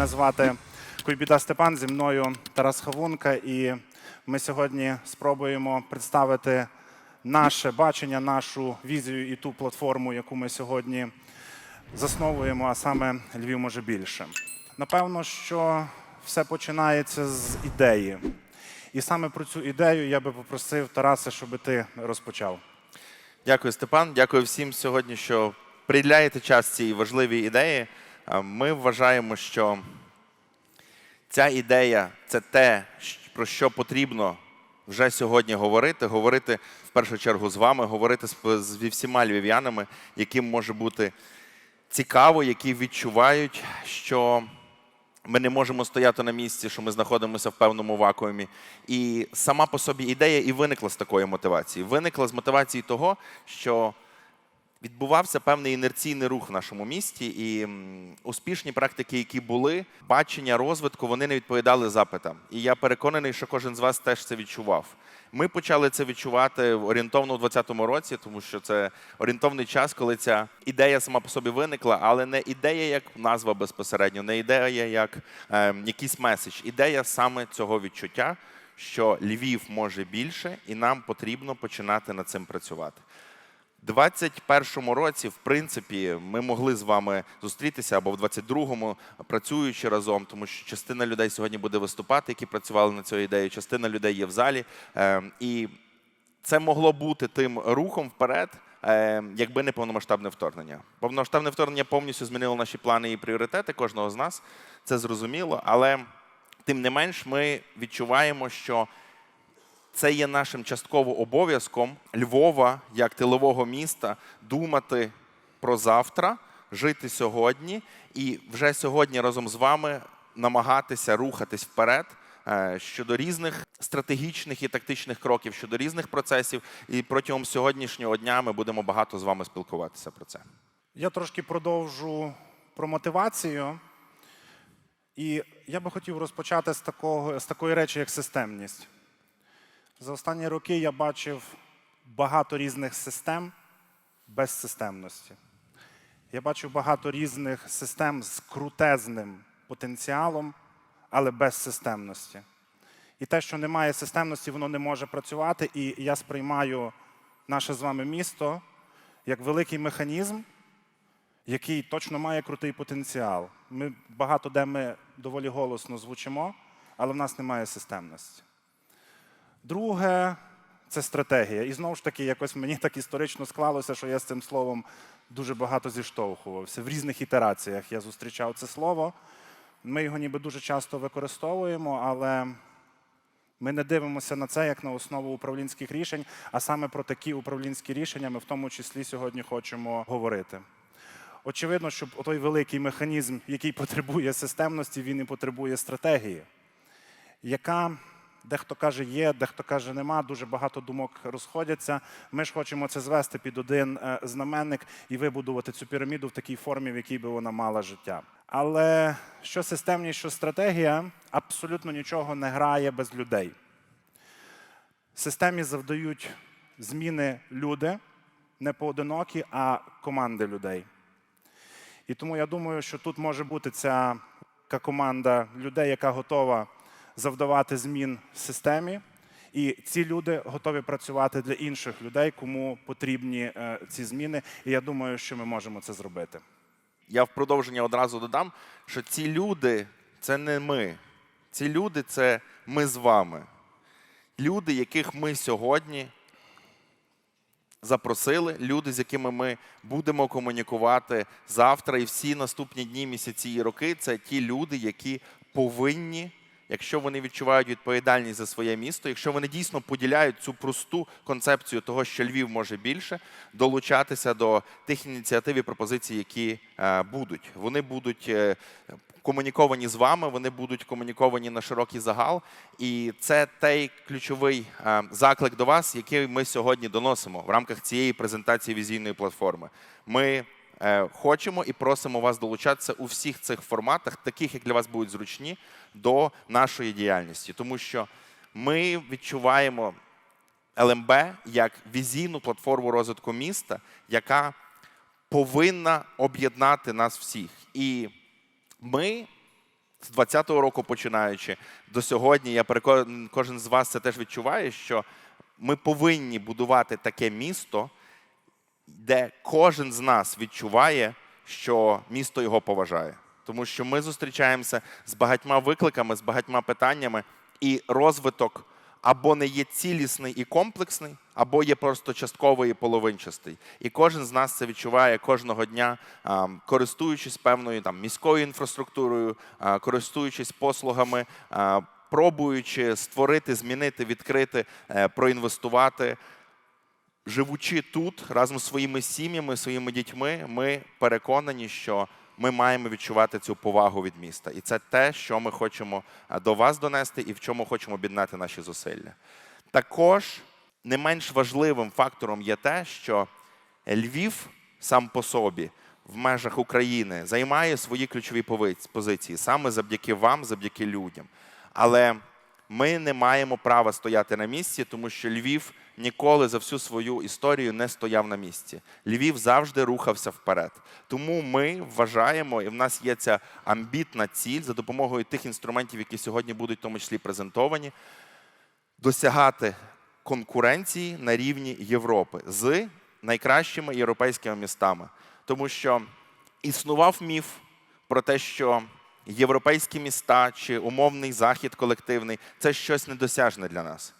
Мене звати Куйбіда Степан, зі мною Тарас Хавунка, і ми сьогодні спробуємо представити наше бачення, нашу візію і ту платформу, яку ми сьогодні засновуємо, а саме Львів може більше. Напевно, що все починається з ідеї. І саме про цю ідею я би попросив Тараса, щоб ти розпочав. Дякую, Степан. Дякую всім сьогодні, що приділяєте час цій важливій ідеї. Ми вважаємо, що ця ідея це те, про що потрібно вже сьогодні говорити. Говорити в першу чергу з вами, говорити з всіма львів'янами, яким може бути цікаво, які відчувають, що ми не можемо стояти на місці, що ми знаходимося в певному вакуумі. І сама по собі ідея і виникла з такої мотивації. Виникла з мотивації того, що відбувався певний інерційний рух в нашому місті, і успішні практики, які були, бачення розвитку, вони не відповідали запитам. І я переконаний, що кожен з вас теж це відчував. Ми почали це відчувати орієнтовно у 2020 році, тому що це орієнтовний час, коли ця ідея сама по собі виникла, але не ідея як назва безпосередньо, не ідея як е, якийсь меседж. Ідея саме цього відчуття, що Львів може більше, і нам потрібно починати над цим працювати. 21-му році, в принципі, ми могли з вами зустрітися або в 22-му, працюючи разом, тому що частина людей сьогодні буде виступати, які працювали над цією ідеєю, частина людей є в залі. Е, І це могло бути тим рухом вперед, е, якби не повномасштабне вторгнення. Повномасштабне вторгнення повністю змінило наші плани і пріоритети кожного з нас. Це зрозуміло, але тим не менш, ми відчуваємо, що це є нашим частково обов'язком Львова як тилового міста думати про завтра, жити сьогодні і вже сьогодні разом з вами намагатися рухатись вперед е, щодо різних стратегічних і тактичних кроків, щодо різних процесів. І протягом сьогоднішнього дня ми будемо багато з вами спілкуватися про це. Я трошки продовжу про мотивацію. І я би хотів розпочати з, такого, з такої речі, як системність. За останні роки я бачив багато різних систем без системності. Я бачив багато різних систем з крутезним потенціалом, але без системності. І те, що немає системності, воно не може працювати. І я сприймаю наше з вами місто як великий механізм, який точно має крутий потенціал. Ми багато де ми доволі голосно звучимо, але в нас немає системності. Друге це стратегія. І знову ж таки, якось мені так історично склалося, що я з цим словом дуже багато зіштовхувався. В різних ітераціях я зустрічав це слово. Ми його ніби дуже часто використовуємо, але ми не дивимося на це як на основу управлінських рішень, а саме про такі управлінські рішення ми в тому числі сьогодні хочемо говорити. Очевидно, що той великий механізм, який потребує системності, він і потребує стратегії, яка дехто каже є, дехто каже нема, дуже багато думок розходяться. Ми ж хочемо це звести під один е, знаменник і вибудувати цю піраміду в такій формі, в якій би вона мала життя. Але що системність, що стратегія, абсолютно нічого не грає без людей. Системі завдають зміни люди, не поодинокі, а команди людей. І тому я думаю, що тут може бути ця команда людей, яка готова завдавати змін в системі. І ці люди готові працювати для інших людей, кому потрібні е, ці зміни. І я думаю, що ми можемо це зробити. Я в продовження одразу додам, що ці люди це не ми. Ці люди це ми з вами. Люди, яких ми сьогодні запросили, люди, з якими ми будемо комунікувати завтра і всі наступні дні, місяці і роки, це ті люди, які повинні. Якщо вони відчувають відповідальність за своє місто, якщо вони дійсно поділяють цю просту концепцію того, що Львів може більше, долучатися до тих ініціатив і пропозицій, які е, будуть. Вони будуть е, комуніковані з вами, вони будуть комуніковані на широкий загал. І це той ключовий е, заклик до вас, який ми сьогодні доносимо в рамках цієї презентації візійної платформи. Ми хочемо і просимо вас долучатися у всіх цих форматах, таких як для вас будуть зручні, до нашої діяльності, тому що ми відчуваємо ЛМБ як візійну платформу розвитку міста, яка повинна об'єднати нас всіх. І ми з 20-го року починаючи до сьогодні, я переконаний, кожен з вас це теж відчуває, що ми повинні будувати таке місто, де кожен з нас відчуває, що місто його поважає. Тому що ми зустрічаємося з багатьма викликами, з багатьма питаннями, і розвиток або не є цілісний і комплексний, або є просто частковий і половинчастий. І кожен з нас це відчуває кожного дня, користуючись певною там міською інфраструктурою, користуючись послугами, пробуючи створити, змінити, відкрити, е, проінвестувати живучи тут разом з своїми сім'ями, своїми дітьми, ми переконані, що ми маємо відчувати цю повагу від міста. І це те, що ми хочемо до вас донести і в чому хочемо об'єднати наші зусилля. Також не менш важливим фактором є те, що Львів сам по собі в межах України займає свої ключові позиції саме завдяки вам, завдяки людям. Але ми не маємо права стояти на місці, тому що Львів ніколи за всю свою історію не стояв на місці. Львів завжди рухався вперед. Тому ми вважаємо, і в нас є ця амбітна ціль за допомогою тих інструментів, які сьогодні будуть в тому числі презентовані, досягати конкуренції на рівні Європи з найкращими європейськими містами. Тому що існував міф про те, що європейські міста чи умовний захід колективний це щось недосяжне для нас.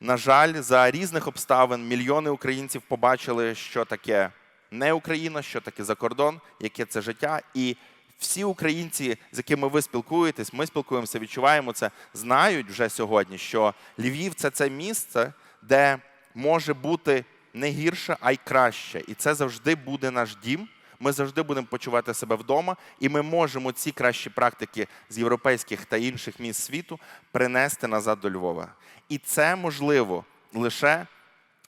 На жаль, за різних обставин мільйони українців побачили, що таке не Україна, що таке за кордон, яке це життя. І всі українці, з якими ви спілкуєтесь, ми спілкуємося, відчуваємо це, знають вже сьогодні, що Львів це це місце, де може бути не гірше, а й краще. І це завжди буде наш дім. Ми завжди будемо почувати себе вдома, і ми можемо ці кращі практики з європейських та інших міст світу принести назад до Львова. І це можливо лише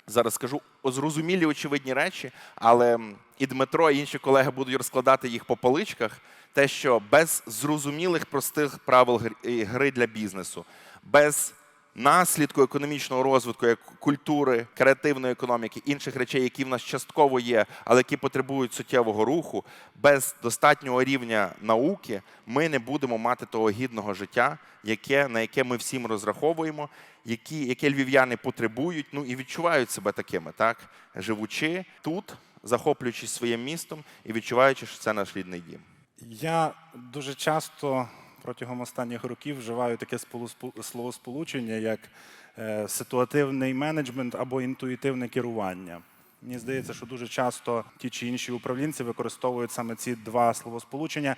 зараз скажу зрозумілі очевидні речі, але і Дмитро, і інші колеги будуть розкладати їх по поличках. Те, що без зрозумілих простих правил гр- гри для бізнесу, без наслідку економічного розвитку, як культури, креативної економіки, інших речей, які в нас частково є, але які потребують суттєвого руху, без достатнього рівня науки, ми не будемо мати того гідного життя, яке, на яке ми всім розраховуємо, які, яке львів'яни потребують, ну і відчувають себе такими, так живучи тут, захоплюючись своїм містом і відчуваючи, що це наш рідний дім. Я дуже часто протягом останніх років вживаю таке словосполучення, як е, ситуативний менеджмент або інтуїтивне керування. Мені здається, що дуже часто ті чи інші управлінці використовують саме ці два словосполучення,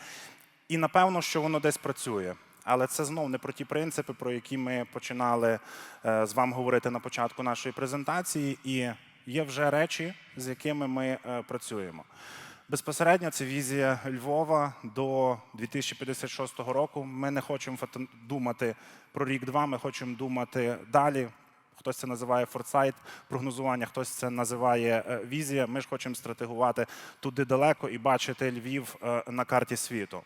і напевно, що воно десь працює. Але це знов не про ті принципи, про які ми починали е, з вами говорити на початку нашої презентації. І є вже речі, з якими ми е, працюємо. Безпосередньо це візія Львова до 2056 року. Ми не хочемо думати про рік-два, ми хочемо думати далі. Хтось це називає форсайт, прогнозування, хтось це називає е, візія. Ми ж хочемо стратегувати туди далеко і бачити Львів е, на карті світу.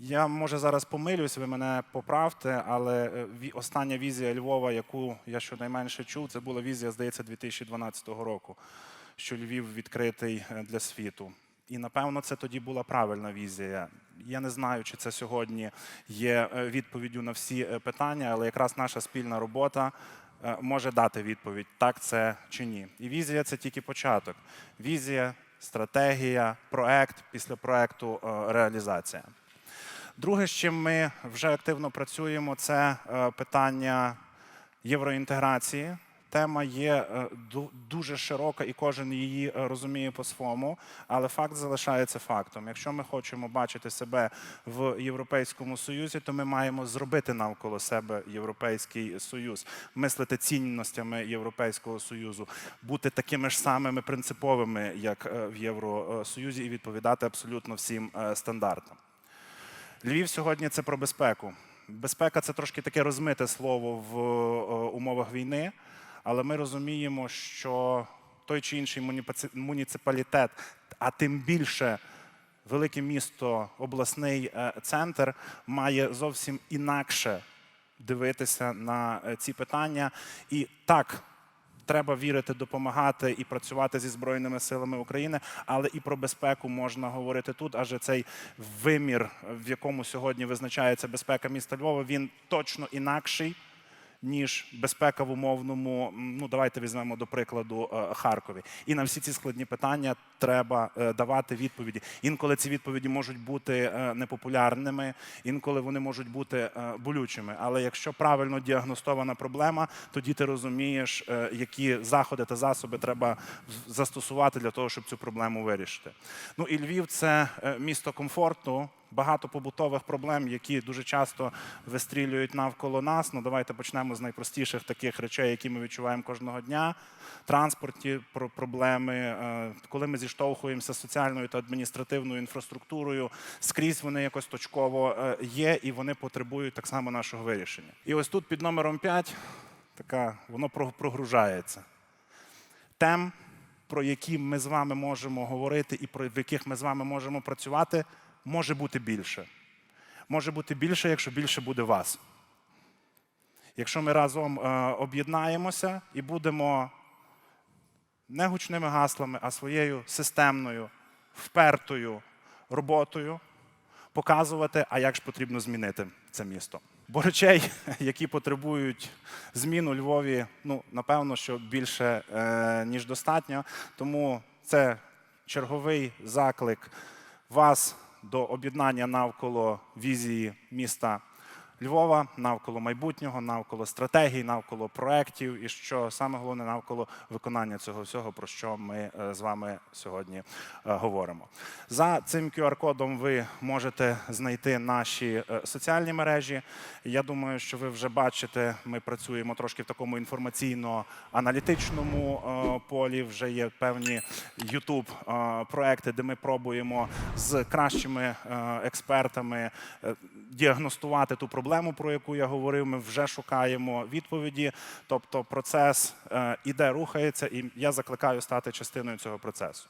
Я може зараз помилюсь, ви мене поправте, але е, остання візія Львова, яку я щонайменше чув, це була візія, здається, 2012 року, що Львів відкритий е, для світу. І напевно це тоді була правильна візія. Я не знаю, чи це сьогодні є е, відповіддю на всі е, питання, але якраз наша спільна робота може дати відповідь, так це чи ні. І візія це тільки початок. Візія, стратегія, проект, після проекту реалізація. Друге, з чим ми вже активно працюємо, це питання євроінтеграції. Тема є е, дуже широка, і кожен її е, розуміє по-своєму, але факт залишається фактом. Якщо ми хочемо бачити себе в Європейському Союзі, то ми маємо зробити навколо себе Європейський Союз, мислити цінностями Європейського Союзу, бути такими ж самими принциповими, як е, в Євросоюзі, і відповідати абсолютно всім стандартам. Львів сьогодні це про безпеку. Безпека це трошки таке розмите слово в умовах війни, але ми розуміємо, що той чи інший муніци- муніципалітет, а тим більше велике місто, обласний е, центр, має зовсім інакше дивитися на е, ці питання. І так, Треба вірити, допомагати і працювати зі збройними силами України, але і про безпеку можна говорити тут. Адже цей вимір, в якому сьогодні визначається безпека міста Львова, він точно інакший. Ніж безпека в умовному, ну давайте візьмемо до прикладу е, Харкові. І на всі ці складні питання треба е, давати відповіді. Інколи ці відповіді можуть бути е, непопулярними, інколи вони можуть бути болючими. Але якщо правильно діагностована проблема, тоді ти розумієш, які заходи та засоби треба застосувати для того, щоб цю проблему вирішити. Ну і Львів це місто комфорту. Багато побутових проблем, які дуже часто вистрілюють навколо нас. Ну давайте почнемо з найпростіших таких речей, які ми відчуваємо кожного дня. Транспортні про- проблеми, е, коли ми зіштовхуємося з соціальною та адміністративною інфраструктурою, скрізь вони якось точково е, є, і вони потребують так само нашого вирішення. І ось тут під номером 5 така воно прогружається. Тем, про які ми з вами можемо говорити, і про в яких ми з вами можемо працювати, може бути більше. Може бути більше, якщо більше буде вас. Якщо ми разом е, об'єднаємося і будемо не гучними гаслами, а своєю системною, впертою роботою показувати, а як ж потрібно змінити це місто. Бо речей, які потребують змін у Львові, ну напевно, що більше е, ніж достатньо. Тому це черговий заклик вас до об'єднання навколо візії міста Львова, навколо майбутнього, навколо стратегій, навколо проєктів і що саме головне навколо виконання цього всього, про що ми е, з вами сьогодні е, говоримо. За цим QR-кодом ви можете знайти наші е, соціальні мережі. Я думаю, що ви вже бачите, ми працюємо трошки в такому інформаційно-аналітичному полі. Вже є певні youtube е, проекти, де ми пробуємо з кращими експертами діагностувати ту проблему, про яку я говорив. Ми вже шукаємо відповіді. Тобто процес е, іде, рухається, і я закликаю стати частиною цього процесу.